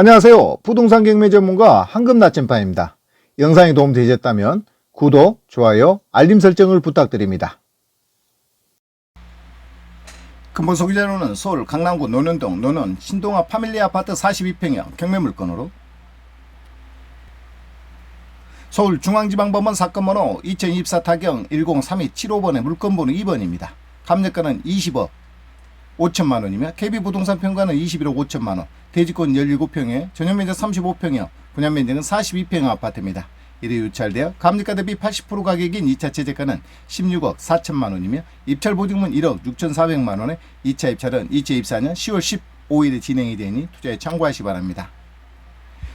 안녕하세요. 부동산 경매 전문가 황금 나침반입니다. 영상이 도움되셨다면 구독, 좋아요, 알림 설정을 부탁드립니다. 근본 소비자료는 서울 강남구 논현동 논원 신동아 파밀리 아파트 42평형 경매 물건으로 서울 중앙지방법원 사건 번호 2024 타경 103275번의 물건번호 2번입니다. 감정가는 20억 5천만 원이며 KB부동산 평가는 21억 5천만 원, 대지권 17평에 전용면적 35평이요, 분양면적은 42평 아파트입니다. 이래 유찰되어 감정가 대비 80% 가격인 2차 최저가는 16억 4천만 원이며 입찰 보증은 1억 6천4백만 원에 2차 입찰은 2024년 10월 15일에 진행이 되니 투자에 참고하시 기 바랍니다.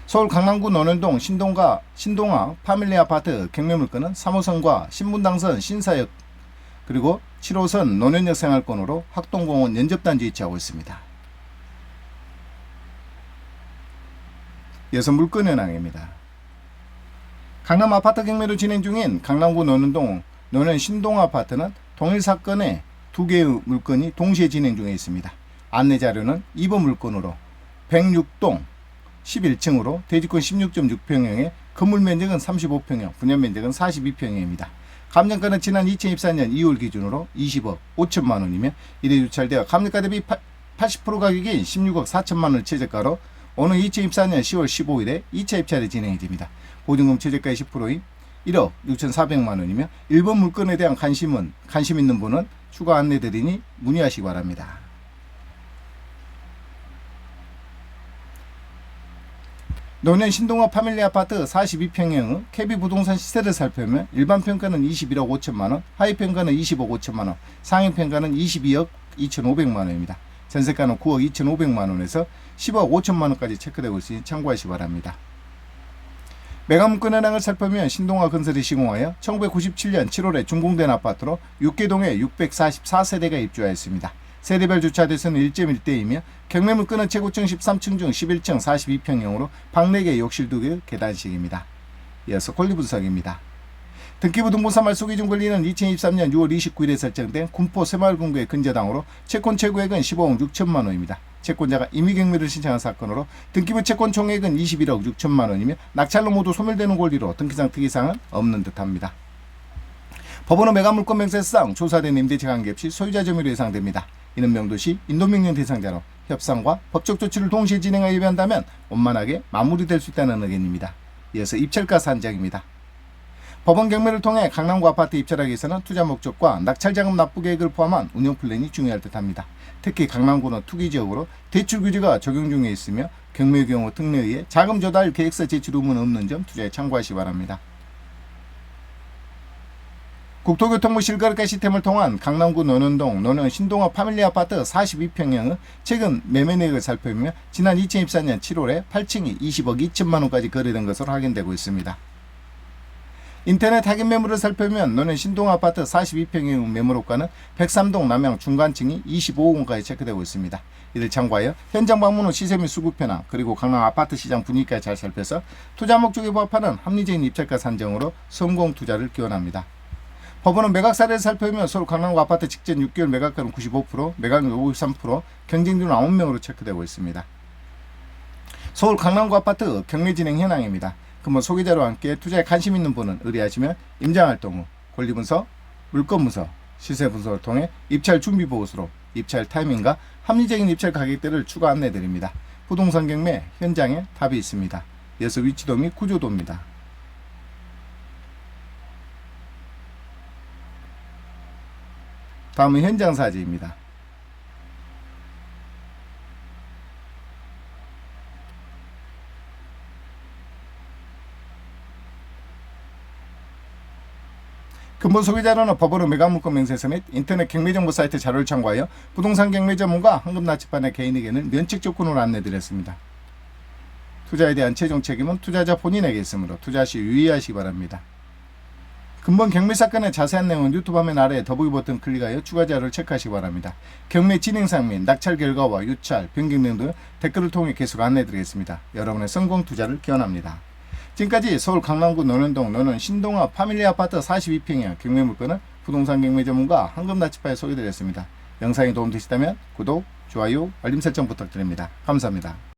서울 강남구 논현동 신동가 신동아 파밀리 아파트 경매 물건은 3호선과 신분당선 신사역 그리고 7호선 논현역 생활권으로 학동공원 연접단지 위치하고 있습니다. 이어서 물건 현황입니다. 강남 아파트 경매로 진행 중인 강남구 논현동 논현 신동 아파트는 동일 사건에 두 개의 물건이 동시에 진행 중에 있습니다. 안내 자료는 2번 물건으로 106동 11층으로 대지권 16.6평형에 건물 면적은 35평형, 분양 면적은 42평형입니다. 감정가는 지난 2024년 2월 기준으로 20억 5천만 원이며 이래 유찰되어 감정가 대비 80% 가격인 16억 4천만 원을 최저가로 오는 2024년 10월 15일에 2차 입찰이 진행이 됩니다. 보증금 최저가 10%인 1억 6,400만 원이며 일본 물건에 대한 관심은 관심 있는 분은 추가 안내 드리니 문의하시기 바랍니다. 노년 신동아 파밀리 아파트 42평형 KB 부동산 시세를 살펴보면 일반 평가는 21억 5천만 원, 하위 평가는 20억 5천만 원, 상위 평가는 22억 2,500만 원입니다. 전세가는 9억 2,500만 원에서 10억 5천만 원까지 체크되고 있으니 참고하시 기 바랍니다. 매각문건 현황을 살펴보면 신동아 건설이 시공하여 1997년 7월에 준공된 아파트로 6개동에 644세대가 입주하였습니다. 세대별 주차대수는 1.1대이며 경매물건은 최고층 13층 중 11층 42평형으로 방 4개, 욕실 2개, 계단식입니다. 이어서 권리 분석입니다. 등기부 등본사 말 소 기준 권리는 2023년 6월 29일에 설정된 군포 새마을금고의 근저당으로 채권 최고액은 15억 6천만 원입니다. 채권자가 임의경매를 신청한 사건으로 등기부 채권 총액은 21억 6천만 원이며 낙찰로 모두 소멸되는 권리로 등기상 특이사항은 없는 듯합니다. 법원은 매각물건 명세상 조사된 임대차 관계 없이 소유자 점유로 예상됩니다. 이는 명도시 인도명령 대상자로 협상과 법적 조치를 동시에 진행하여 예배한다면 원만하게 마무리될 수 있다는 의견입니다. 이어서 입찰가 산정입니다. 법원 경매를 통해 강남구 아파트 입찰하기 위해서는 투자 목적과 낙찰 자금 납부 계획을 포함한 운영 플랜이 중요할 듯합니다. 특히 강남구는 투기 지역으로 대출 규제가 적용 중에 있으며 경매의 경우 특례에 의해 자금 조달 계획서 제출 의무는 없는 점 투자에 참고하시기 바랍니다. 국토교통부 실거래가 시스템을 통한 강남구 논현동 논현 신동아 파밀리 아파트 42평형은 최근 매매 내역을 살펴보며 지난 2024년 7월에 8층이 20억 2천만 원까지 거래된 것으로 확인되고 있습니다. 인터넷 확인 매물을 살펴보면 논현 신동 아파트 42평형 매물호가는 103동 남양 중간층이 25억 원까지 체크되고 있습니다. 이를 참고하여 현장 방문 후 시세 및 수급 현황 그리고 강남 아파트 시장 분위기까지 잘 살펴서 투자 목적에 부합하는 합리적인 입찰가 산정으로 성공 투자를 기원합니다. 법원은 매각 사례를 살펴보면 서울 강남구 아파트 직전 6개월 매각가는 95%, 매각률 53%, 경쟁률은 9명으로 체크되고 있습니다. 서울 강남구 아파트 경매 진행 현황입니다. 그러면 소개자와 함께 투자에 관심 있는 분은 의뢰하시면 임장활동 후 권리분석, 물건분석, 시세분석을 통해 입찰 준비 보고서로 입찰 타이밍과 합리적인 입찰 가격대를 추가 안내드립니다. 부동산 경매 현장에 답이 있습니다. 이어서 위치도 및 구조도입니다. 다음은 현장 사진입니다. 근본 소개자료는 법으로 매각물건 명세서 및 인터넷 경매정보 사이트 자료를 참고하여 부동산 경매 전문가 황금나치판의 개인에게는 면책 조건으로 안내드렸습니다. 투자에 대한 최종 책임은 투자자 본인에게 있으므로 투자 시 유의하시기 바랍니다. 근본 경매 사건의 자세한 내용은 유튜브 화면 아래 더보기 버튼 클릭하여 추가 자료를 체크하시기 바랍니다. 경매 진행상 및 낙찰 결과와 유찰, 변경 내용 등 댓글을 통해 계속 안내드리겠습니다. 여러분의 성공 투자를 기원합니다. 지금까지 서울 강남구 논현동 논현 신동아 파밀리 아파트 42평형 경매 물건을 부동산 경매 전문가 황금나치파에 소개드렸습니다. 영상이 도움되셨다면 구독, 좋아요, 알림 설정 부탁드립니다. 감사합니다.